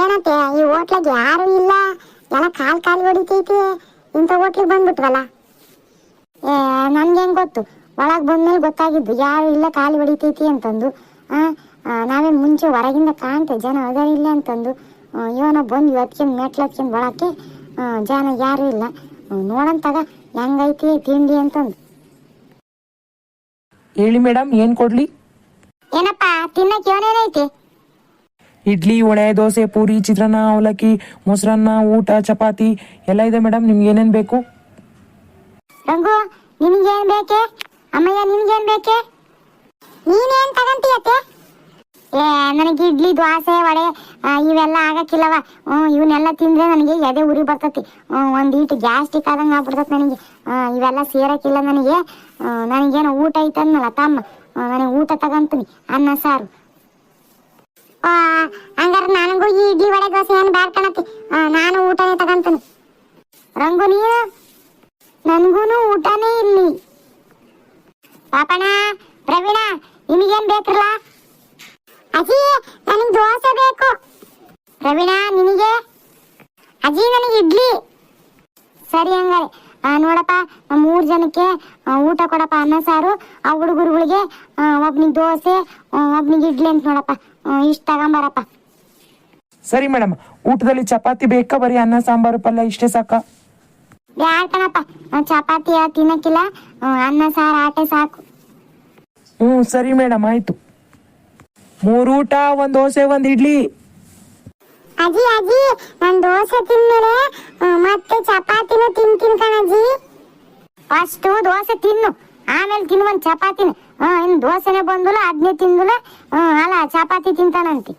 ಏನತ್ತೆ ಈ ಹೋಟ್ಲಾಗ ಯಾರು ಇಲ್ಲ. ಎಲ್ಲ ಕಾಲ್ ಕಾಲ್ ಹೊಡಿತೈತಿ. ಇಂಥ ಹೋಟ್ಲಿಗೆ ಬಂದ್ಬಿಟ್ವಲ್ಲ. ಏ ನನ್ಗೆ ಹೆಂಗ್ ಗೊತ್ತು? ಒಳಗೆ ಬಂದ್ಮೇಲೆ ಗೊತ್ತಾಗಿದ್ದು ಯಾರು ಇಲ್ಲ ಕಾಲು ಹೊಡಿತೈತಿ ಅಂತಂದು. ನಾವೇನು ಮುಂಚೆ ಹೊರಗಿಂದ ಕಾಣ್ತೆ ಜನ ಅದ ಇಲ್ಲ ಅಂತಂದು. ಇವನ ಬಂದು ಇವತ್ಕೊಂಡ್ ಮೆಟ್ಲು ಹತ್ಕೊಂಡ್ ಒಳಕ್ಕೆ ಜನ ಯಾರು ಇಲ್ಲ. ನೋಡಂತಾಗ ಹೆಂಗೈತಿ ತಿಂಡಿ ಅಂತಂದು. ಹೇಳಿ ಮೇಡಮ್ ಏನು ಕೊಡ್ಲಿ? ಏನಪ್ಪ ತಿನ್ನಕ್ಕೆ ಏನೇನೈತಿ? ಇಡ್ಲಿ ವಡೆ ದೋಸೆ ಪೂರಿ ಚಿತ್ರಾನ್ನ ಅವಲಕ್ಕಿ ಮೊಸರನ್ನ ಊಟ ಚಪಾತಿ ಎಲ್ಲ ಇದೆ ಮೇಡಮ್. ನಿಮ್ಗೆ ಏನೇನು ಬೇಕು? ರಂಗು ನಿನಗೇನ್ ಬೇಕೆ? ಅಮ್ಮಯ್ಯ ನಿನಗೇನ್ ಬೇಕೆ? ನೀನೇನ್ ತಗಂತೀಯತ್ತೆ ಏ ನನಗೆ ಇಡ್ಲಿ ದೋಸೆ ವಡೆ ಆ, ಇವೆಲ್ಲ ಆಗಕ್ಕಿಲ್ಲವ. ಹ್ಞೂ ಇವನ್ನೆಲ್ಲ ತಿಂದ್ರೆ ನನಗೆ ಎದೆ ಉರಿ ಬರ್ತತಿ. ಹ್ಞೂ ಒಂದು ಈಟು ಗ್ಯಾಸ್ಟಿಕ್ ಆದಂಗೆ ಆಗ್ಬಿಡ್ತೈತೆ ನನಗೆ. ಆ, ಇವೆಲ್ಲ ಸೇರಕ್ಕಿಲ್ಲ ನನಗೆ. ಆ, ಏನೋ ಊಟ ಐತನ್ನಲ್ಲ ತಮ್ಮ. ಆ, ನನಗೆ ಊಟ ತಗಂತೀನಿ. ಅನ್ನ ಸಾರು. ಹಂಗಾರೆ ನನಗೂ ಈ ಇಡ್ಲಿ ವಡೆ ದೋಸೆ ಏನು ಬ್ಯಾಡ್ ಕಾಣತಿ ನಾನು ಊಟನೇ ತಗಂತೀನಿ. ರಂಗು ನೀನು? ನನಗೂನು ಊಟನೇ ಇಲ್ಲಿ. ಪಾಪಣ ಪ್ರವೀಣ, ನಿಮಗೇನ್ ಬೇಕ್ರಲ್ಲ ಅಜ್ಜಿ ನನಗೆ ದೋಸೆ ಬೇಕು. ಪ್ರವೀಣ, ನಿನಗೆ? ಅಜಿ, ನನಗೆ ಇಡ್ಲಿ. ಸರಿ ಹಂಗಾರೆ. ನೋಡಪ್ಪ ಮೂರ್ ಜನಕ್ಕೆ ಊಟ ಕೊಡಪ್ಪ ಅನ್ನ ಸಾರು. ಆ ಹುಡುಗರುಗಳಿಗೆ ಒಬ್ನಿಗೆ ದೋಸೆ ಒಬ್ನಿಗೆ ಇಡ್ಲಿ ಅಂತ ನೋಡಪ್ಪ. ಇಷ್ಟ ತಗೊಂಬರಪ್ಪ. ಸರಿ ಮೇಡಮ್ ಊಟದಲ್ಲಿ ಚಪಾತಿ ಬೇಕಾ? ಬರೀ ಅನ್ನ ಸಾಂಬಾರು ಪಲ್ಯ ಇಷ್ಟೇ ಸಾಕಾ? ಬ್ಯಾಡ್ ಕಣಪ್ಪ ಚಪಾತಿ ತಿನ್ನಕ್ಕಿಲ್ಲ. ಅನ್ನ ಸಾರು ಆಟೆ ಸಾಕು. ಹ್ಞೂ ಸರಿ ಮೇಡಮ್ ಆಯ್ತು. ಮೂರು ಊಟ ಒಂದು ದೋಸೆ ಒಂದು ಇಡ್ಲಿ. ಅಜ್ಜಿ ಅಜ್ಜಿ ನಾನು ದೋಸೆ ತಿಂದ್ಮೇಲೆ ಮತ್ತೆ ಚಪಾತಿನೂ ತಿಂತೀನಿ ಕಣಜ್ಜಿ. ಫಸ್ಟು ದೋಸೆ ತಿನ್ನು ಆಮೇಲೆ ತಿನ್ನುವಂತ ಚಪಾತಿನ. ಹಾ ಇನ್ ದೋಸೆನೆ ಬಂದಿಲ್ಲ ಅದ್ನೇ ತಿಂದಿಲ್ಲ ಅಲ್ಲ ಚಪಾತಿ ತಿಂತಾನಂತಿ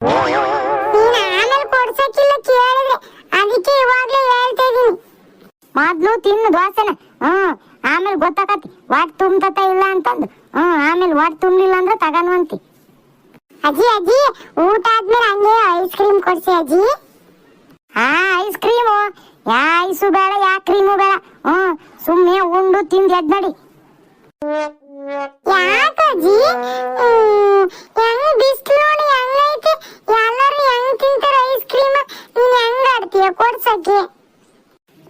ಆಮೇಲೆ ಕೊಡ್ಸಕ್ಕಿಲ್ಲ ಕೇಳಿದ್ರೆ ಅದಕ್ಕೆ ಇವಾಗ್ಲೇ ಹೇಳ್ತಾ ಇದೀನಿ. ಮೊದ್ಲು ತಿನ್ನು ದೋಸೆನ ಹ್ಮ್ ಆಮೇಲೆ ಗೊತ್ತಾಕತಿ ವಾಟ್ ತುಂಬತ ಇಲ್ಲ ಅಂತಂದು. ಹ್ಮ್ ಆಮೇಲೆ ವಾಟ್ ತುಂಬಲಿಲ್ಲ ಅಂದ್ರೆ ತಗನ್ವಂತಿ ಅಜ್ಜಿ ಅಜ್ಜಿ ಊಟ ಆದ್ಮೇಲೆ ಹಂಗೆ ಐಸ್ ಕ್ರೀಮ್ ಕೊಡ್ಸಿ ಅಜ್ಜಿ. ಹಾ ಐಸ್ ಕ್ರೀಮು ಯಾ ಐಸು ಬೇಡ ಯಾ ಕ್ರೀಮು ಬೇಡ. ಹ್ಮ್ ಸುಮ್ಮನೆ ಉಂಡು ತಿಂದು ಎದ್ ನಡಿ ಯಾಕಜ್ಜಿ? ಹೆಂಗ್ ಬಿಸ್ಲು ನೋಡಿ ಹೆಂಗೈತಿ ಎಲ್ಲರೂ ಹೆಂಗ್ ತಿಂತಾರ ಐಸ್ ಕ್ರೀಮ್ ನೀನ್ ಹೆಂಗ್ ಆಡ್ತೀಯ? ಕೊಡ್ಸಕ್ಕೆ.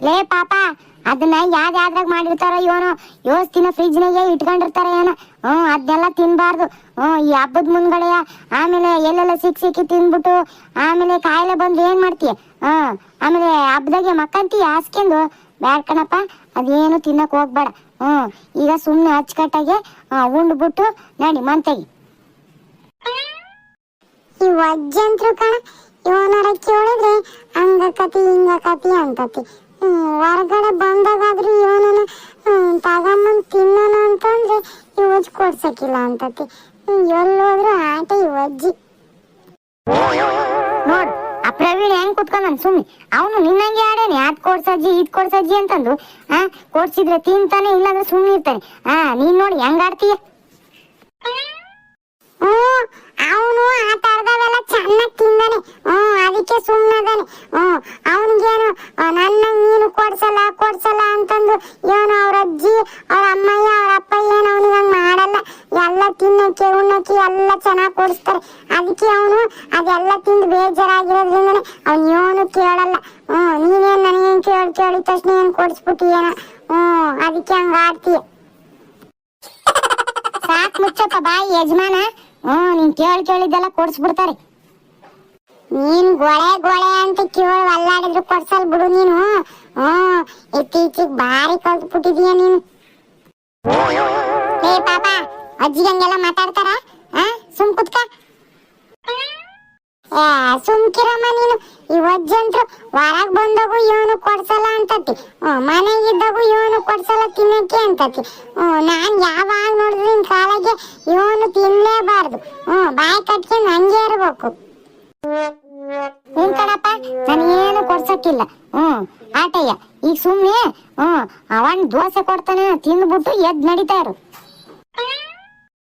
ಲೇ ಪಾಪ, ಅದನ್ನ ಯಾವ್ದ್ ಯಾವ್ದ್ರಾಗ ಮಾಡಿರ್ತಾರ ಇವನು? ಯೋಸ್ ದಿನ ಫ್ರಿಜ್ನಾಗೆ ಇಟ್ಕೊಂಡಿರ್ತಾರ ಏನೋ. ಹ್ಮ್ ಅದನ್ನೆಲ್ಲ ತಿನ್ಬಾರ್ದು. ಹ್ಮ್ ಈ ಹಬ್ಬದ ಮುಂದ್ಗಡೆಯ, ಆಮೇಲೆ ಎಲ್ಲೆಲ್ಲ ಸಿಕ್ ಸಿಕ್ಕಿ ತಿನ್ಬಿಟ್ಟು ಆಮೇಲೆ ಕಾಯಿಲೆ ಬಂದು ಏನ್ ಮಾಡ್ತೀಯ? ಹ್ಮ್ ಆಮೇಲೆ ಹಬ್ಬದಾಗೆ ಮಕ್ಕಂತಿ ಹಾಸ್ಕೊಂಡು? ಬ್ಯಾಡ್ ಕಣಪ್ಪ. ಅದೇನು ತಿನ್ನಕ್ ಹೋಗ್ಬೇಡ. ಹ್ಮ್ ಈಗ ಸುಮ್ನೆ ಅಚ್ಚುಕಟ್ಟಾಗೆ ಉಂಡ್ಬಿಟ್ಟು ನಡಿ ಮಂತಗಿ. ಈ ವಜ್ಜಂತ್ರು ಕಣ ಇವನರ ಕೇಳಿದ್ರೆ ಹಂಗಕತಿ ಹಿಂಗಕತಿ ಅಂತತಿ. ಹ್ಮ್ ಹೊರಗಡೆ ಬಂದಾಗಾದ್ರೂ ಇವನನ್ನ ತಗೊಂಬಂದ್ ತಿನ್ನೋಣ ಅಂತಂದ್ರೆ ಈ ವಜ್ಜ್ ಕೊಡ್ಸಕ್ಕಿಲ್ಲ ಅಂತತಿ. ಎಲ್ಲೋದ್ರೂ ಆಟ ಈ ವಜ್ಜಿ. ನೋಡು ಪ್ರವೀಣ್ ಹೆಂಗ್ ಕುತ್ಕೊಂಡ್ ಸುಮ್ಮನೆ ಅವನು ನಿನ್ನಂಗೆ ಆಡೇನೆ. ಅದ್ ಕೊಡ್ಸಜ್ಜಿ ಇದ್ ಕೊಡ್ಸಜ್ಜಿ ಅಂತಂದು. ಆ ಕೊಡ್ಸಿದ್ರೆ ತಿಂತಾನೆ, ಇಲ್ಲಾಂದ್ರೆ ಸುಮ್ಮನೆ ಇರ್ತಾನೆ. ಆ, ನೀನ್ ನೋಡಿ ಹೆಂಗ್ ಆಡ್ತೀಯ? ಕೊಡಿಸ್ಬಿಟ್ಟಿಯೇನ ಹ್ಮ್, ಅದಕ್ಕೆ ಹಂಗ ಆಡ್ತೀಯ ಸಾಕ್ ಮುಚ್ಚಪ್ಪ ಬಾಯಿ ಯಜಮಾನ. ಹ್ಮ್, ನೀನ್ ಕೇಳಿ ಕೇಳಿದ್ದೆಲ್ಲ ಕೊಡ್ಸ್ಬಿಡ್ತಾರೆ. ನೀನ್ ಗೊಳೆ ಗೊಳೆ ಅಂತ ಕೇಳಿ ಅಲ್ಲಾಡಿದ್ರು ಕೊಡ್ಸಲ್ ಬಿಡು ನೀನು. ಹ್ಮ್, ಇತ್ತೀಚಿಗೆ ಬಾರಿ ಭಾರಿ ಕಲ್ತ್ಬಿಟ್ಟಿದೀಯ ನೀನು. ಏ ಪಾಪ ಅಜ್ಜಿ ಹಂಗೆಲ್ಲ ಮಾತಾಡ್ತಾರ? ಆ, ಸುಮ್ ಕುತ್ಕ. ಸುಮ್ಕಿರಮ್ಮ ನೀನು. ಈ ಅಜ್ಜಂತ್ರು ಹೊರಗ್ ಬಂದಾಗೂ ಇವನು ಕೊಡ್ಸಲ್ಲ ಅಂತತಿ. ಮನೆಗಿದ್ದಾಗೂ ಇವನು ಕೊಡ್ಸಲ್ಲ ತಿನ್ನಕ್ಕೆ ಅಂತತಿ. ನಾನ್ ಯಾವಾಗ ನೋಡಿದ್ರೆ ಕಾಲಗೆ ಇವನು ತಿನ್ನಲೇಬಾರ್ದು ಹ್ಮ್ ಬಾಯಿ ಕಟ್ಕೊಂಡು ಹಂಗೆ ಇರ್ಬೇಕು. ನಿನ್ ಕಣಪ್ಪ, ನನಗೇನು ಕೊಡ್ಸಕ್ಕಿಲ್ಲ. ಹ್ಮ್ ಆಟಯ್ಯ, ಈಗ ಸುಮ್ನೆ ಹ್ಮ್ ಅವನ್ ದೋಸೆ ಕೊಡ್ತಾನೆ ತಿಂದ್ಬಿಟ್ಟು ಎದ್ ನಡೀತಾ ಇರು.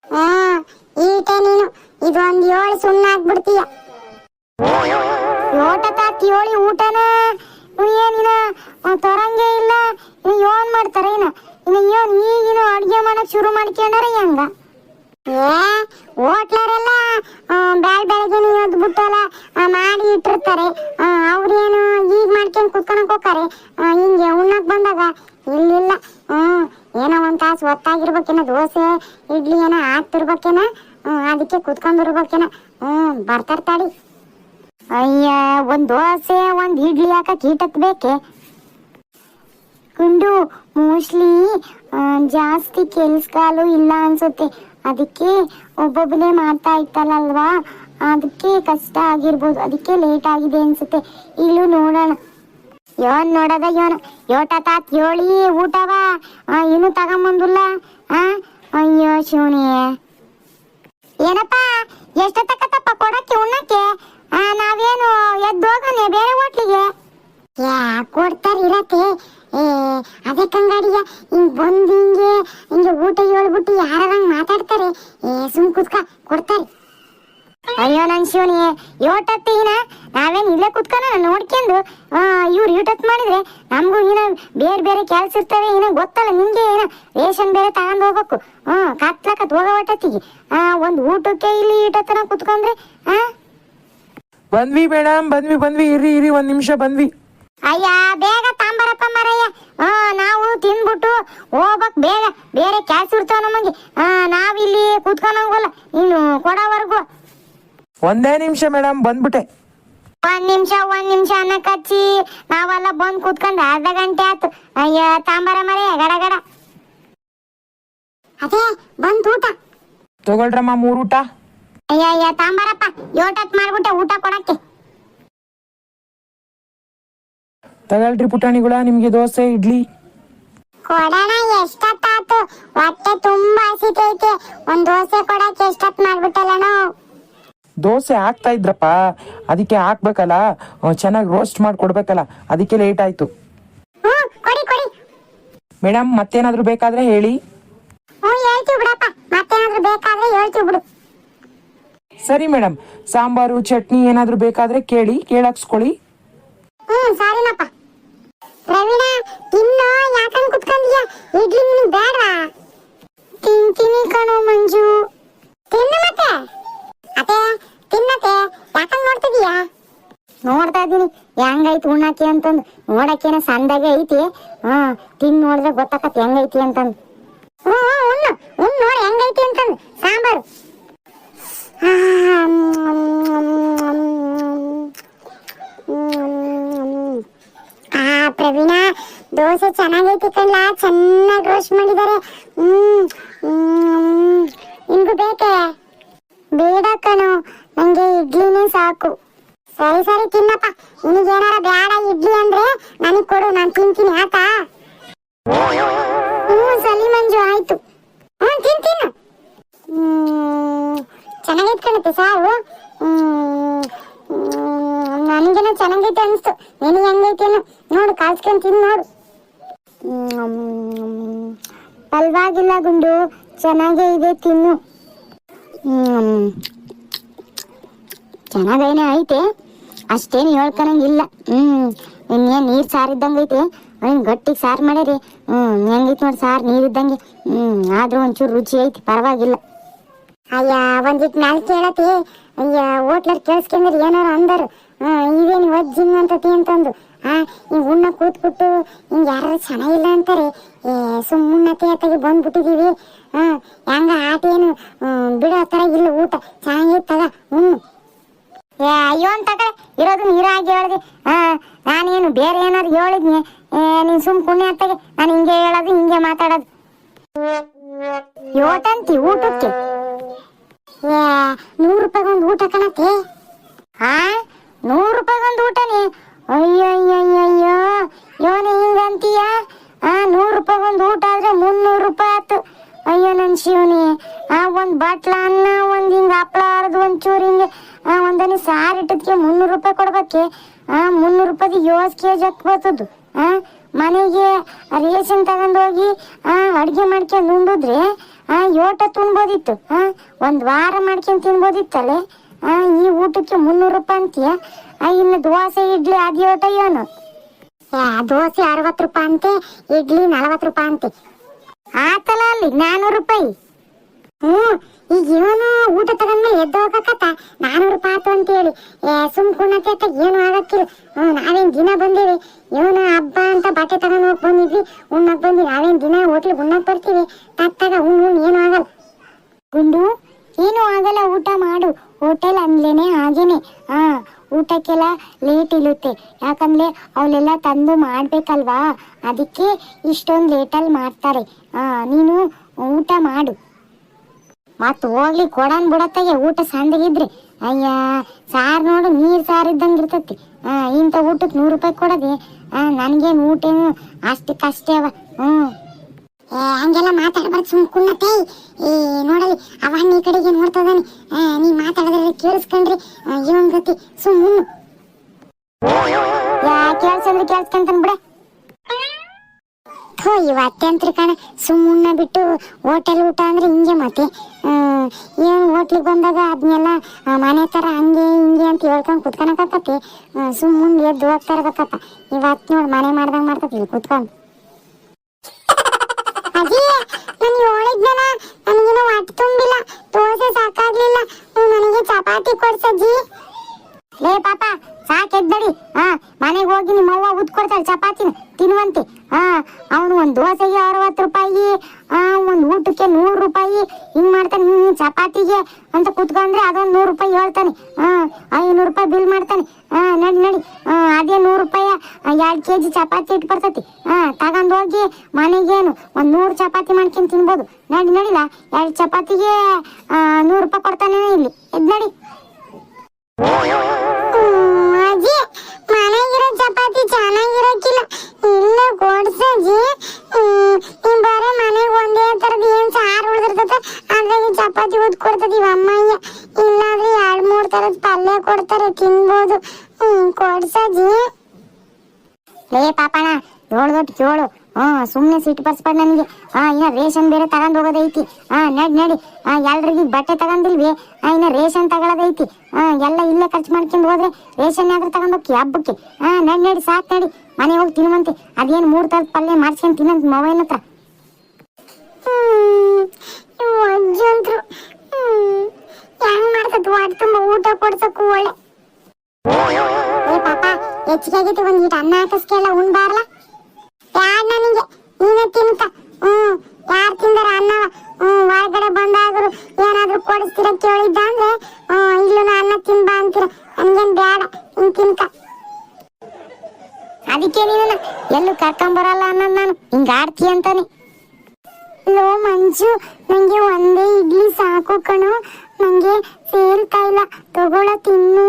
ಹ್ಮ್ ಈಟ ನೀನು. ಇದೊಂದ್ ಏಳು ಸುಮ್ಮನೆ ಆಗ್ಬಿಡ್ತೀಯ. ಊಟ ತಾತಿ ಏಳಿ ಊಟನ ತರಂಗೆ ಇಲ್ಲ. ಯೋನ್ ಮಾಡ್ತಾರ ಇನ್ನು? ಏನ್ ಈಗಿನ ಅಡ್ಗೆ ಮಾಡಕ್ ಶುರು ಮಾಡ್ಕೊಂಡಾರ ಹೆಂಗ? ಏ, ಹೋಟ್ಲರೆಲ್ಲ ಬೆಳ್ ಬೆಳಗ್ಗೆ ಎದ್ದು ಬಿಟ್ಟಲ್ಲ ಮಾಡಿ ಇಟ್ಟಿರ್ತಾರೆ. ಅವ್ರೇನು ಈಗ ಮಾಡ್ಕೊಂಡು ಕುತ್ಕೊಳಕ್ ಹೋಗ್ತಾರೆ ಹಿಂಗೆ ಉಣ್ಣಕ್ ಬಂದಾಗ ಇಲ್ಲಿಲ್ಲ. ಹ್ಮ್ ಏನೋ ಒಂದ್ ತಾಸು ಹೊತ್ತಾಗಿರ್ಬೇಕೇನ, ದೋಸೆ, ಇಡ್ಲಿ ಏನೋ ಹಾಕ್ತಿರ್ಬೇಕೇನ ಅದಕ್ಕೆ ಕುತ್ಕೊಂಡಿರ್ಬೇಕೇನ. ಹ್ಮ್ ಬರ್ತಾರ ತಾಡಿ ಅಯ್ಯ, ಒಂದ್ ದೋಸೆ, ಒಂದ್ ಇಡ್ಲಿ, ಯಾಕ ಕೀಟಕ್ ಬೇಕೆ? ಗುಂಡು ಮೋಸ್ಟ್ಲಿ ಜಾಸ್ತಿ ಕೆಲ್ಸಗಾಲು ಇಲ್ಲ ಅನ್ಸುತ್ತೆ. ಅದಕ್ಕೆ ಒಬ್ಬೊಬ್ಬನೇ ಮಾಡ್ತಾ ಇತ್ತಲ್ಲಲ್ವಾ ಅದಕ್ಕೆ ಕಷ್ಟ ಆಗಿರ್ಬೋದು. ಅದಕ್ಕೆ ಲೇಟ್ ಆಗಿದೆ ಅನ್ಸುತ್ತೆ. ಇಲ್ಲೂ ನೋಡೋಣ. ಯೋನ್ ನೋಡದ ಯೋನ? ಯೋಟ ತಾತ್ ಯೋಳಿ, ಊಟವ? ಏನು ತಗೊಂಬಂದಿಲ್ಲ? ಆ? ಅಯ್ಯೋ, ಶಿವನಿ. ಏನಪ್ಪ? ಎಷ್ಟು ತಕ್ಕತ್ತಪ್ಪ ಕೊಡಕ್ಕೆ ಉಣ್ಣಕ್ಕೆ? ನಾವೇನು ಎದ್ದು ಹೋಗೋಣ? ಬೇರೆ ಹೋಟ್ಲಿಗೆ? ಯಾ ಕೊಡ್ತಾರ ಇರತ್ತೆ. ಏ, ಅದೇ ಕಂಗಾಡಿಯ, ಹಿಂಗ್ ಬಂದು ಹಿಂಗೆ ಹಿಂಗೆ ಊಟ ಹೇಳ್ಬಿಟ್ಟು ಯಾರಂಗ್ ಮಾತಾಡ್ತಾರೆ? ಏ, ಸುಮ್ ಕುತ್ಕ, ಕೊಡ್ತಾರೆ. ಅಯ್ಯೋ, ನನ್ ಶಿವನಿ ಯೋಟತ್ತು ನಾವೇನ್ ಇಲ್ಲೇ ಕುತ್ಕೊನ ನೋಡ್ಕೊಂಡು? ಇವ್ರು ಯೂಟತ್ ಮಾಡಿದ್ರೆ ನಮಗೂ ಏನೋ ಬೇರೆ ಬೇರೆ ಕೆಲ್ಸ ಇರ್ತವೆ ಏನೋ ಗೊತ್ತಲ್ಲ ನಿಮ್ಗೆ ಏನ ರೇಷನ್ ಬೇರೆ ತಗೊಂಡ್ ಹೋಗ್ಬೇಕು. ಹ್ಮ್, ಕತ್ಲಕತ್ ಹೋಗೋ ಒಟ್ಟತ್ತಿಗೆ ಒಂದ್ ಊಟಕ್ಕೆ ಇಲ್ಲಿ ಇಟತ್ತನ ಕುತ್ಕೊಂಡ್ರೆ, ಆ? ಬಂದ್ವಿ ಮೇಡಮ್ ಬಂದ್ವಿ ಬಂದ್ವಿ ಇರಿ ಇರಿ ಒಂದ್ ನಿಮಿಷ ಬಂದ್ವಿ. ಅಯ್ಯ ಬೇಗ ತಾಂಬರಪ್ಪ ಮರಯ್ಯ. ಹಾ ನಾವು ತಿನ್ಬಿಟ್ಟು ಹೋಗ್ಬೇಕ್ ಬೇಗ ಬೇರೆ ಕ್ಯಾಸ್ ಇರ್ತಾವ ನಮಗೆ. ಹಾ ನಾವಿಲ್ಲಿ ಕೂತ್ಕೊಂಡಂಗಲ್ಲ ಇನ್ನು ಕೊಡೋವರೆಗೂ. ಒಂದೇ ನಿಮಿಷ ಮೇಡಮ್ ಬಂದ್ಬಿಟ್ಟೆ. ಒಂದ್ ನಿಮಿಷ ಒಂದ್ ನಿಮಿಷ ಅನ್ನ ಕಚ್ಚಿ ನಾವೆಲ್ಲ ಬಂದ್ ಕೂತ್ಕೊಂಡ್ ಅರ್ಧ ಗಂಟೆ ಆತು ಅಯ್ಯ ತಾಂಬರ ಮರಯ್ಯ ಗಡ ಗಡ. ಅದೇ ಬಂದ್ ಊಟ. ತಗೊಳ್ರಮ್ಮ ಮೂರ್ ಊಟ. ಅಯ್ಯ ಅಯ್ಯ ತಾಂಬರಪ್ಪ ಯೋಟತ್ ಮಾಡ್ಬಿಟ್ಟೆ ಊಟ ಕೊಡಕ್ಕೆ. ತಗಳ್ರಿ ಪುಟಾಣಿಗಳ ನಿಮ್ಗೆ ದೋಸೆ ಇಡ್ಲಿ. ಕೊಡೋಣ ಎಷ್ಟೊತ್ತಾತು ಹೊಟ್ಟೆ ತುಂಬಾ ಹಸಿತೈತೆ ಒಂದ್ ದೋಸೆ ಕೊಡಕ್ಕೆ ಎಷ್ಟೊತ್ ಮಾಡ್ಬಿಟ್ಟಲ್ಲ ದೋಸೆ ಹಾಕ್ತಾ ಇದ್ರಪ್ಪ. ಅದಕ್ಕೆ ಹಾಕ್ಬೇಕಲ್ಲ. ಚೆನ್ನಾಗಿ ರೋಸ್ಟ್ ಮಾಡಿ ಕೊಡ್ಬೇಕಲ್ಲ ಅದಕ್ಕೆ ಲೇಟ್ ಆಯ್ತು. ಮೇಡಮ್ ಮತ್ತೇನಾದ್ರೂ ಬೇಕಾದ್ರೆ ಹೇಳಿ. ಹ್ಞೂ ಹೇಳ್ತೀವಿ ಬಿಡಪ್ಪ. ಮತ್ತೇನಾದ್ರೂ ಬೇಕಾದ್ರೆ ಹೇಳ್ತೀವಿ ಬಿಡು. ಸರಿ ಮೇಡಮ್. ಸಾಂಬಾರು, ಚಟ್ನಿ ಏನಾದರೂ ಬೇಕಾದ್ರೆ ಕೇಳಿ, ಕೇಳಾಕ್ಸ್ಕೊಳ್ಳಿ. ಹ್ಮ್, ಸರಿನಪ್ಪ. ಪ್ರವೀಣ, ತಿನ್ನು, ಯಾಕಂಗ್ ಕುತ್ಕೊಂಡಿದ್ಯಾ? ಇಡ್ಲಿ ನಿನಗ್ ಬೇಡವಾ? ತಿಂತೀನಿ ಕಣೋ ಮಂಜು. ತಿನ್ನು ಮತ್ತೆ. ಅತ್ತೆ ತಿನ್ನತೆ ಯಾಕಂಗ್ ನೋಡ್ತಿದೀಯಾ? ನೋಡ್ತಾ ಇದೀನಿ ಹೆಂಗೈತಿ ಉಣ್ಣಕ್ಕೆ ಅಂತಂದು. ನೋಡಕ್ಕೇನ ಸಂದಾಗೆ ಐತಿ. ಹ್ಮ್, ತಿನ್ ನೋಡಿದ್ರೆ ಗೊತ್ತಾಕತ್ ಹೆಂಗೈತಿ ಅಂತಂದು ಹ್ಮ್ ಹ್ಮ್, ಉಣ್ಣು ಉಣ್ಣು ನೋಡಿ ಹೆಂಗೈತಿ ಅಂತಂದು ಸಾಂಬಾರು ಆ, ಆ ಪ್ರವೀಣ ದೋಸೆ ಕಣ್ಲ ಚೆನ್ನಾಗಿ ರೋಸ್ಟ್ ಮಾಡಿದ್ದಾರೆ. ಹ್ಮ್. ನಿನ್ಗೂ ಬೇಕೆ? ಬೇಡ ಕಣು, ನಂಗೆ ಇಡ್ಲಿನೇ ಸಾಕು. ಸರಿ ಸರಿ, ತಿನ್ನಪ್ಪ. ನಿನಗೇನಾರ ಬೇಡ ಇಡ್ಲಿ ಅಂದ್ರೆ ನನಗ್ ಕೊಡು, ನಾನು ತಿಂತೀನಿ ಆತಾ ಹ್ಞೂ ಸಲಿ ಮಂಜು, ಆಯ್ತು. ಹ್ಞೂ ತಿಂತೀನಿ ಚೆನ್ನಾಗೈತೆ ಕಣತ್ತೆ, ಸಾರು. ನನಗೇನೋ ಚೆನ್ನಾಗೈತೆ ಅನಿಸ್ತು. ನಿನಗೆ ಹೆಂಗೈತೇನೋ ನೋಡು ಕಾಸ್ಕೊಂಡ್ ತಿನ್, ನೋಡು ಹ್ಮ್, ಪಲ್ವಾಗಿಲ್ಲ ಗುಂಡು. ಚೆನ್ನಾಗೇ ಇದೆ ತಿನ್ನು. ಹ್ಮ್, ಚೆನ್ನಾಗೇನೆ ಐತೆ. ಅಷ್ಟೇನು ಹೇಳ್ಕೊಳಂಗಿಲ್ಲ. ಹ್ಮ್. ಇನ್ನೇನು ನೀರು ಸಾರಿದ್ದಂಗೆ ಐತೆ. ಹಿಂಗೆ ಗಟ್ಟಿಗೆ ಸಾರು ಮಾಡ್ಯಾರಿ. ಹ್ಮ್. ಹೆಂಗೈತೆ ನೋಡಿ ಸಾರು ನೀರಿದ್ದಂಗೆ. ಹ್ಮ್. ಆದ್ರೂ ಒಂಚೂರು ರುಚಿ ಐತಿ. ಪರವಾಗಿಲ್ಲ. ಅಯ್ಯ ಒಂದಿಟ್ ಮ್ಯಾಲೆ ಕೇಳತಿ. ಅಯ್ಯ ಹೋಟ್ಲರ್ ಕೇಳಿಸ್ಕೊಂಡ್ರೆ ಏನಾರ ಅಂದರು. ಇದೇನು ವಜ್ಜಿಂಗ್ ಅಂತತಿ ಅಂತಂದು. ಹಿಂಗ್ ಉಣ್ಣ ಕೂತ್ಬಿಟ್ಟು ಹಿಂಗ ಯಾರು ಚೆನ್ನಾಗಿಲ್ಲ ಅಂತಾರೆ? ಏ ಸುಮ್ಮನತೆ ಅತ್ತಾಗಿ ಬಂದ್ಬಿಟ್ಟಿದೀವಿ. ಹಾ ಹೆಂಗ ಆಟ ಏನು ಬಿಡೋ ಇಲ್ಲ ಊಟ. ಚೆನ್ನಾಗಿತ್ತದ ಏ, ಅಯ್ಯೋ ಅಂತ ಕಡೆ ಇರೋದು ನೀರಾಗಿ ಹೇಳಿದೆ. ಹಾ ನಾನೇನು ಬೇರೆ ಏನಾದ್ರು ಹೇಳಿದ್ನಿ? ನೀನ್ ಸುಮ್ ಪುಣ್ಯ ಅತ್ತಾಗೆ ನಾನು ಹಿಂಗೆ ಹೇಳೋದು, ಹಿಂಗೆ ಮಾತಾಡೋದು. ಯೋಟಂತಿ ಊಟಕ್ಕೆ. ನೂರು ರೂಪಾಯಿಗೊಂದು ಊಟ ಕಣತೆ ಹಾ ನೂರು ರೂಪಾಯಿಗೊಂದು ಊಟನೇ? ಅಯ್ಯೋ ಅಯ್ಯೋ ಅಯ್ಯೋ ಅಯ್ಯೋ ಯೋನೆ ಹಿಂಗಂತೀಯ? ಆ, ನೂರು ರೂಪಾಯಿಗೊಂದು ಊಟ ಆದ್ರೆ ಮುನ್ನೂರು ರೂಪಾಯಿ ಆಯ್ತು. ಅಯ್ಯೋ ನನ್ನ ಶಿವನಿ, ಆ ಒಂದು ಬಾಟ್ಲ ಅನ್ನ, ಒಂದು ಹಿಂಗೆ ಹಪ್ಳ ಹರಿದು ಒಂಚೂರು ಹಿಂಗೆ, ಆ ಒಂದನಿ ಸಾರು ಇಟ್ಟದಕ್ಕೆ ಮುನ್ನೂರು ರೂಪಾಯಿ ಕೊಡ್ಬೇಕೆ? ಆ, ಮುನ್ನೂರು ರೂಪಾಯಿ ಯೋಸ್ ಕೆ ಜಿ ಆ, ಮನೆಗೆ ರೇಷನ್ ತಗೊಂಡೋಗಿ ಆ, ಅಡುಗೆ ಮಾಡ್ಕೊಂಡು ಉಂಡಿದ್ರೆ, ಆ, ಯೋಟ ತುಂಬೋದಿತ್ತು ಆ, ಒಂದು ವಾರ ಮಾಡ್ಕೊಂಡು ತಿನ್ಬೋದಿತ್ತಲೆ ಆ, ಈ ಊಟಕ್ಕೆ ಮುನ್ನೂರು ರೂಪಾಯಿ ಅಂತೀಯ? ಇನ್ನು ದೋಸೆ, ಇಡ್ಲಿ ಅದಿಯೋಟ ಇವನು ದೋಸೆ ಅರವತ್ತು ರೂಪಾಯಿ ಅಂತೆ, ಇಡ್ಲಿ ನಲವತ್ತು ರೂಪಾಯಿ ಅಂತೆ. ಆತಲ ಅಲ್ಲಿ, ನಾನೂರು ರೂಪಾಯಿ. ಹ್ಮ್ ಈಗ ಇವನು ಊಟ ತಗೊಂಡ್ಮೇಲೆ ಎದ್ದು ಹೋಗಕತ್ತ, ನಾನೂರು ಅಂತ ಅಂತೇಳಿ ಏ, ಸುಮ್ ಕುಣ್ಣತ್ತೆ ಏನು ಆಗಕ್ಕಿಲ್ಲ. ಹ್ಮ್ ನಾವೇನ್ ದಿನ ಬಂದೇವಿ. ಇವನು ಹಬ್ಬ ಅಂತ ಬಟ್ಟೆ ತಗೊಂಡು ಹೋಗಿ ಬಂದಿದ್ವಿ. ಉಣ್ಣಕ್ ಬಂದ್ವಿ. ನಾವೇನ್ ದಿನ ಹೋಟ್ಲಿಗೆ ಉಣ್ಣಕ್ಕೆ ಬರ್ತೀವಿ. ತತ್ತಾಗ ಹುಣ್ಣು ಏನು ಆಗಲ್ಲ. ಗುಂಡು, ಏನು ಆಗಲ್ಲ. ಊಟ ಮಾಡು. ಹೋಟೆಲ್ ಅಂದ್ಲೇನೆ ಹಾಗೇನೆ. ಹಾ ಊಟಕ್ಕೆಲ್ಲ ಲೇಟ್ ಇಳುತ್ತೆ ಯಾಕಂದ್ರೆ ಅವಳೆಲ್ಲ ತಂದು ಮಾಡಬೇಕಲ್ವಾ? ಅದಕ್ಕೆ ಇಷ್ಟೊಂದು ಲೇಟಲ್ಲಿ ಮಾಡ್ತಾರೆ. ನೀನು ಊಟ ಮಾಡು. ಮತ್ತು ಹೋಗ್ಲಿ, ಕೊಡನ್ ಬಿಡತ್ತಾಗೆ ಊಟ ಸಂದಗಿದ್ರೆ ಅಯ್ಯ, ಸಾರು ನೋಡು, ನೀರು ಸಾರು ಇದ್ದಂಗೆ ಇರ್ತತಿ. ಇಂಥ ಊಟಕ್ಕೆ ನೂರು ರೂಪಾಯಿ ಕೊಡದೆ ನನಗೇನು ಊಟ ಏನು ಅಷ್ಟಕ್ಕಷ್ಟೇ ಅವ. ಏ ಹಂಗೆಲ್ಲ ಮಾತಾಡಬಾರ್ದು ಸುಮ್ ಕುಣ್ಣತ್ತೆ ಏ, ನೋಡಲಿ ಅವ ಈ ಕಡೆಗೆ ನೋಡ್ತದಾನೆ ನೀ ಮಾತಾಡಿದ್ರೆ ಕೇಳಿಸ್ಕೊಂಡ್ರಿ. ಇವನ್ ಗತಿ ಸುಮ್ ಕೇಳ್ಸಂದ್ರೆ ಕೇಳಿಸ್ಕೊಂತಾನ ಬಿಡ ಥೋ ಇವ ಅತ್ಯಂತ್ರ ಕಣ ಸುಮ್ಮನ ಬಿಟ್ಟು ಹೋಟೆಲ್ ಊಟ ಅಂದ್ರೆ ಹಿಂಗೆ ಮತ್ತೆ. ಏನ್ ಹೋಟ್ಲಿಗೆ ಬಂದಾಗ ಅದನ್ನೆಲ್ಲ ಮನೆ ತರ ಹಂಗೆ ಹಿಂಗೆ ಅಂತ ಹೇಳ್ಕೊಂಡು ಕುತ್ಕೊಳಕತ್ತತಿ ಸುಮ್ಮನೆ ಎದ್ದು ಹೋಗ್ತಾ ಇರ್ಬೇಕಪ್ಪ. ಇವತ್ತು ನೋಡಿ ಮನೆ ಮಾಡ್ದಂಗೆ ಮಾಡ್ತತಿ, ಇಲ್ಲಿ ಕುತ್ಕೊಂಡು. ಅಜ್ಜಿ ನಾನು ಹೇಳಿದ್ನಲ್ಲ ನನಗೇನೋ ಹೊಟ್ಟೆ ತುಂಬಿಲ್ಲ, ದೋಸೆ ಸಾಕಾಗ್ಲಿಲ್ಲ ನೀವು ನನಗೆ ಚಪಾತಿ ಕೊಡ್ಸಜ್ಜಿ ಲೇ, ಪಾಪ ಸಾಕೆದ್ದಡಿ ಹಾ, ಮನೆಗೆ ಹೋಗಿ ನಿಮ್ಮ ಅವ್ವ ಉದ್ಕೊಡ್ತಾಳೆ ಚಪಾತಿನ, ತಿನ್ನುವಂತೆ. ಹಾ, ಅವನು ಒಂದು ದೋಸೆಗೆ ಅರವತ್ತು ರೂಪಾಯಿ ಊಟಕ್ಕೆ ನೂರು ರೂಪಾಯಿ ಹಿಂಗ್ ಮಾಡ್ತಾನೆ. ಚಪಾತಿಗೆ ಅಂತ ಕುತ್ಕೊಂಡ್ರೆ ಅದೊಂದು ನೂರು ರೂಪಾಯಿ ಹೇಳ್ತಾನೆ. ಐನೂರು ರೂಪಾಯಿ ಬಿಲ್ ಮಾಡ್ತಾನೆ. ನಡಿ ನಡಿ. ಅದೇ ನೂರು ರೂಪಾಯಿ ಎರಡು ಕೆ ಜಿ ಚಪಾತಿ ಇಟ್ಟು ಬರ್ತೈತಿ. ತಗೊಂಡ್ ಹೋಗಿ ಮನೆಗೇನು ಒಂದ್ ನೂರು ಚಪಾತಿ ಮಾಡ್ಕೊಂಡ್ ತಿನ್ಬೋದು. ನಡಿ ನಡಿಲ್ಲ ಎರಡು ಚಪಾತಿಗೆ ನೂರು ರೂಪಾಯಿ ಕೊಡ್ತಾನೆ ಇಲ್ಲಿ. ಎದ್ ನಡಿ. ಮನೆಗಿರೋ ಚಪಾತಿ ಚೆನ್ನಾಗಿರಕ್ಕಿಲ್ಲ ಇಲ್ಲ, ಕೊಡ್ಸಜ್ಜಿ. ನೀನ್ ಚಪಾತಿ ಉದ್ ಕೊಡ್ತದ ಅಮ್ಮಯ್ಯ, ಇಲ್ಲಾಂದ್ರೆ ಎರಡ್ ಮೂರ್ ತರದ್ ಪಲ್ಯ ಕೊಡ್ತಾರೆ, ತಿನ್ಬೋದು. ಹ್ಮ್ ಕೊಡ್ಸಜಿ ಲೇ ಪಾಪಣ ದೊಡ್ಡ ಕೇಳು. ಹಾ ಸುಮ್ನೆ ಸಿಟ್ಟು ಬರ್ಸ್ಬೇಡ ನನಗೆ. ಹಾ, ಇನ್ನ ರೇಷನ್ ಬೇರೆ ತಗೊಂಡ್ ಹೋಗೋದೈತಿ. ಹಾ, ನಡಿ ನಡಿ. ಹಾ, ಎಲ್ರಿಗೂ ಬಟ್ಟೆ ತಗೊಂಡಿಲ್ವಿ? ಹಾ, ಇನ್ನ ರೇಷನ್ ತಗೊಳ್ಳೋದೈತಿ ಹಾ, ಎಲ್ಲ ಇಲ್ಲೇ ಖರ್ಚು ಮಾಡ್ಕೊಂಡು ಹೋದ್ರೆ ರೇಷನ್ ಯಾವ್ದು ತಗೊಂಡೋಗಿ ಹಬ್ಬಕ್ಕೆ. ಹಾ, ನಡಿ ನಡಿ, ಸಾಕ್, ನಡಿ. ಮನೆ ಹೋಗಿ ತಿನ್ನುವಂತೆ. ಅದೇನ್ ಮೂರ್ ತರದ ಪಲ್ಯ ಮಾಡ್ಸ್ಕೊಂಡ್ ತಿನ್ನಂತ ಮೊಬೈಲ್ ಹತ್ರ ಅಜ್ಜಂತ್ರು ಹೆಂಗ್ ಮಾಡ್ತದ ಹೊಟ್ಟೆ ತುಂಬ ಕೊಡ್ಸಕ್ಕೂ ಒಳ್ಳೆ ಏ ಪಾಪ, ಹೆಚ್ಚಿಗೆ ಆಗಿತ್ತು ಒಂದ್ ಈಟ್ ಅನ್ನ ಹಾಕಸ್ಕೆಲ್ಲ ಉಣ್ಬಾರ್ಲ ಯಾರ್ ನನಗೆ? ನೀನೇ ತಿಂತ ಹ್ಮ್ ಯಾರ್ ತಿಂದಾರ ಅನ್ನವ ಹ್ಮ್ ಹೊರಗಡೆ ಬಂದಾದ್ರು ಏನಾದ್ರು ಕೊಡಿಸ್ತೀರ ಕೇಳಿದ್ದ ಅಂದ್ರೆ ಹ್ಮ್ ಇಲ್ಲೂ ಅನ್ನ ತಿನ್ಬಾ ಅಂತೀರ. ನನ್ಗೇನ್ ಬೇಡ ಹಿಂಗ್ ತಿನ್ಕ. ಅದಕ್ಕೆ ನೀನು ಎಲ್ಲೂ ಕರ್ಕೊಂಬರಲ್ಲ ಅನ್ನೋದು ನಾನು. ಹಿಂಗ ಆಡ್ತಿ ಅಂತಾನೆ. ಲೋ ಮಂಜು, ನಂಗೆ ಒಂದೇ ಇಡ್ಲಿ ಸಾಕು ಕಣೋ. ನಂಗೆ ಸೇರ್ತಾ ಇಲ್ಲ, ತಗೊಳ ತಿನ್ನು.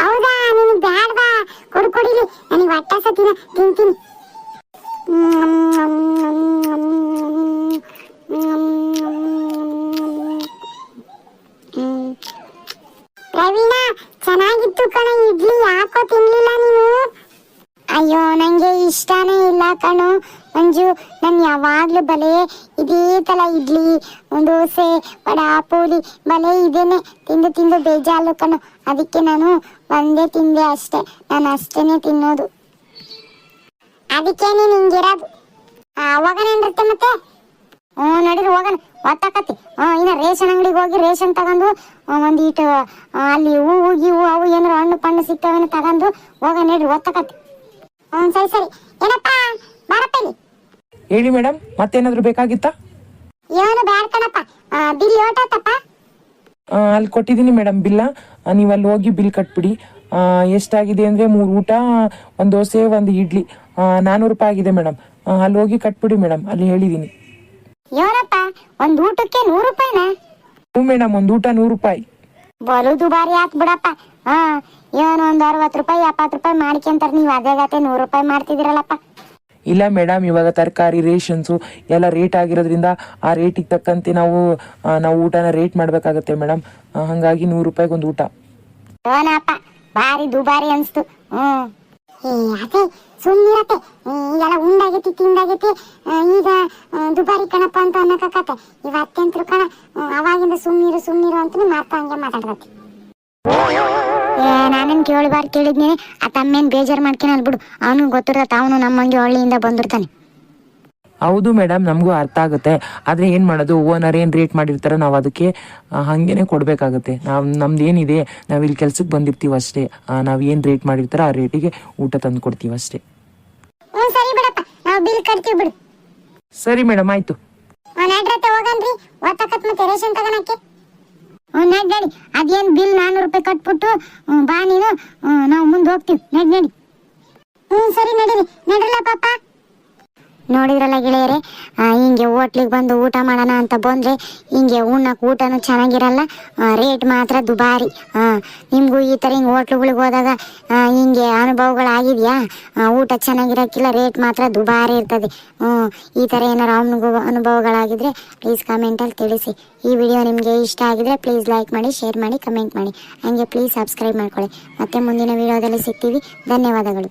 ಹೌದಾ ನಿನಗೆ ಬ್ಯಾಡ್ದಾ ಕೊಡು, ಕೊಡಿಲಿ. ನನಗೆ ಹೊಟ್ಟೆ ಸತಿನ ತಿಂತೀನಿ. ಪ್ರವೀಣ, ಚೆನ್ನಾಗಿತ್ತು ಕಣ, ಇಡ್ಲಿ ಯಾಕೋ ತಿನ್ಲಿಲ್ಲ ನೀನು? ಅಯ್ಯೋ, ನಂಗೆ ಇಷ್ಟನೇ ಇಲ್ಲ ಕಣು. ಮಂಜು, ನಾನು ಯಾವಾಗ್ಲೂ ಬಲೆ ಇದೇ ತರ ಇಡ್ಲಿ. ದೋಸೆ, ವಡ, ಪೂರಿ, ಬಲೆ ಇದೇನೆ. ತಿಂದು ತಿಂದು ಬೇಜಾರು ಕಣು. ಅದಕ್ಕೆ ನಾನು ಒಂದೇ ತಿಂದೆ ಅಷ್ಟೇ. ನಾನು ಅಷ್ಟೇನೆ ತಿನ್ನೋದು. ಅದಕ್ಕೆ ನೀನು ಹಿಂಗಿರೋದು. ಹೋಗೋಣ ಮತ್ತೆ? ಹ್ಞೂ, ನಡೀರಿ, ಹೋಗೋಣ. ಒತ್ತಾಕತಿ ಹ್ಞೂ, ಇನ್ನ ರೇಷನ್ ಅಂಗಡಿಗೆ ಹೋಗಿ ರೇಷನ್ ತಗೊಂಡು ಒಂದೀಟು ಅಲ್ಲಿ ಹೂವು, ಗೀವು, ಅವು ಏನಾರು ಹಣ್ಣು, ಪಣ್ಣು ಸಿಗ್ತಾವೇನೋ ತಗೊಂಡು ಹೋಗೋಣ, ನಡ್ರಿ ಒತ್ತಾಕತಿ ಸರಿ ಸರಿ. ಏನಪ್ಪ? ಬಾರಪ್ಪ ಇಲ್ಲಿ. ಹೇಳಿ ಮೇಡಮ್ ಮತ್ತೇನಾದ್ರೂ ಬೇಕಾಗಿತ್ತಾ? ಏನು ಬ್ಯಾಡ ಕಣಪ್ಪ. ಬಿಲ್ ಯೋಟತ್ತಪ್ಪ ಆ, ಅಲ್ಲಿ ಕೊಟ್ಟಿದ್ದೀನಿ ಮೇಡಮ್ ಬಿಲ್ಲ. ನೀವು ಅಲ್ಲಿ ಹೋಗಿ ಬಿಲ್ ಕಟ್ಬಿಡಿ. ಆ, ಎಷ್ಟಾಗಿದೆ ಅಂದರೆ ಮೂರು ಊಟ ಒಂದು ದೋಸೆ ಒಂದು ಇಡ್ಲಿ. ನಾನ್ನೂರು ರೂಪಾಯಿ ಆಗಿದೆ ಮೇಡಮ್ ಅಲ್ಲಿ ಹೋಗಿ ಕಟ್ಬಿಡಿ ಮೇಡಮ್ ಅಲ್ಲಿ ಹೇಳಿದ್ದೀನಿ. ಏನಪ್ಪ? ಒಂದ್ ಊಟಕ್ಕೆ ನೂರು ರೂಪಾಯಿನ? ಹ್ಞೂ ಮೇಡಮ್ ಒಂದು ಊಟ ನೂರು ರೂಪಾಯಿ. ಬಲು ದುಬಾರಿ ಆತ್ ಬಿಡಪ್ಪ ಹಾ ಏನು ಒಂದ್ ಅರವತ್ತು ರೂಪಾಯಿ ಎಪ್ಪತ್ತು ರೂಪಾಯಿ ಮಾಡ್ಕೊಂತಾರ ನೀವು ಅದೇ ಗತೆ ನೂರು ರೂಪಾಯಿ ಮಾಡ್ತಿದಿರಲ್ಲಪ್ಪ ಇಲ್ಲ ಮೇಡಮ್ ಇವಾಗ ತರಕಾರಿ ರೇಷನ್ಸು ಎಲ್ಲ ರೇಟ್ ಆಗಿರೋದ್ರಿಂದ ಆ ರೇಟಿಗೆ ತಕ್ಕಂತೆ ನಾವು ಆ, ನಾವು ಊಟನ ರೇಟ್ ಮಾಡಬೇಕಾಗತ್ತೆ ಮೇಡಮ್ ಹಾಗಾಗಿ ನೂರು ರೂಪಾಯಿಗೆ ಒಂದು ಊಟ. ಏನಪ್ಪ ಭಾರಿ ದುಬಾರಿ ಅನ್ಸ್ತು. ಹ್ಮ್. ಏ ಅದೇ ಸುಮ್ಮನಿರತ್ತೆ ಈಗೆಲ್ಲ ಉಂಡಾಗೈತಿ ತಿಂದಾಗೈತಿ ಆ, ಈಗ ಆ, ದುಬಾರಿ ಕಣಪ್ಪ ಅಂತ ಅನ್ನಕತ್ತೆ ಇವ ಅತ್ಯಂತರು ಕಣ ಹ್ಮ್, ಅವಾಗಿಂದ ಸುಮ್ಮನಿರು ಸುಮ್ಮನಿರು ಅಂತ ಮಾತಾ ಹಂಗೆ ಮಾತಾಡ್ತತಿ ನಾನೇನ್ ಕೇಳಬಾರ್ದು ಕೇಳಿದ್ನಿ. ಆ ತಮ್ಮೇನ್ ಬೇಜಾರ್ ಮಾಡ್ಕೊಂಡು ಬಿಡು. ಅವನು ಗೊತ್ತಿರತ್ತ ಅವನು ನಮ್ಮಂಗೆ ಹಳ್ಳಿಯಿಂದ ಬಂದಿರ್ತಾನೆ. ಹೌದು ಮೇಡಮ್ ನಮಗೂ ಅರ್ಥ ಆಗುತ್ತೆ. ಆದರೆ ಏನು ಮಾಡೋದು? ಓನರ್ ಏನು ರೇಟ್ ಮಾಡಿರ್ತಾರೆ ನಾವು ಅದಕ್ಕೆ ಹಾಗೇನೆ ಕೊಡಬೇಕಾಗುತ್ತೆ. ನಾವು ನಮ್ದು ಏನಿದೆ ನಾವು ಇಲ್ಲಿ ಕೆಲಸಕ್ಕೆ ಬಂದಿರ್ತೀವಿ ಅಷ್ಟೇ. ನಾವು ಏನು ರೇಟ್ ಮಾಡಿರ್ತಾರೋ ಆ ರೇಟಿಗೆ ಊಟ ತಂದು ಕೊಡ್ತೀವಿ ಅಷ್ಟೇ. ಸರಿ ಮೇಡಮ್ ಆಯಿತು. ನಡ್ ಅದೇನು ಬಿಲ್ ನಾನ್ನೂರು ರೂಪಾಯಿ ಕಟ್ಬಿಟ್ಟು ಬಾ ನೀನು. ನಾವು ಮುಂದೆ ಹೋಗ್ತೀವಿ. ನಡಿ ನಡಿ. ಸರಿ, ನಡೀರಿ. ನಡ್ರಲ್ಲ ಪಾಪ. ನೋಡಿದ್ರಲ್ಲ ಗೆಳೆಯರೆ? ಹಿಂಗೆ ಹೋಟ್ಲಿಗೆ ಬಂದು ಊಟ ಮಾಡೋಣ ಅಂತ ಬಂದರೆ ಹಿಂಗೆ ಉಣ್ಣಕ್ಕೆ ಊಟನೂ ಚೆನ್ನಾಗಿರಲ್ಲ. ರೇಟ್ ಮಾತ್ರ ದುಬಾರಿ. ನಿಮಗೂ ಈ ಥರ ಹಿಂಗೆ ಹೋಟ್ಲುಗಳಿಗೆ ಹೋದಾಗ ಹಿಂಗೆ ಅನುಭವಗಳಾಗಿದೆಯಾ? ಊಟ ಚೆನ್ನಾಗಿರೋಕ್ಕಿಲ್ಲ ರೇಟ್ ಮಾತ್ರ ದುಬಾರಿ ಇರ್ತದೆ. ಹ್ಞೂ, ಈ ಥರ ಏನಾರು ಅನುಭವ ಅನುಭವಗಳಾಗಿದ್ದರೆ ಪ್ಲೀಸ್ ಕಮೆಂಟಲ್ಲಿ ತಿಳಿಸಿ. ಈ ವಿಡಿಯೋ ನಿಮಗೆ ಇಷ್ಟ ಆಗಿದ್ರೆ ಪ್ಲೀಸ್ ಲೈಕ್ ಮಾಡಿ ಶೇರ್ ಮಾಡಿ ಕಮೆಂಟ್ ಮಾಡಿ. ಹಂಗೆ ಪ್ಲೀಸ್ ಸಬ್ಸ್ಕ್ರೈಬ್ ಮಾಡ್ಕೊಳ್ಳಿ. ಮತ್ತೆ ಮುಂದಿನ ವಿಡಿಯೋದಲ್ಲಿ ಸಿಗ್ತೀವಿ. ಧನ್ಯವಾದಗಳು.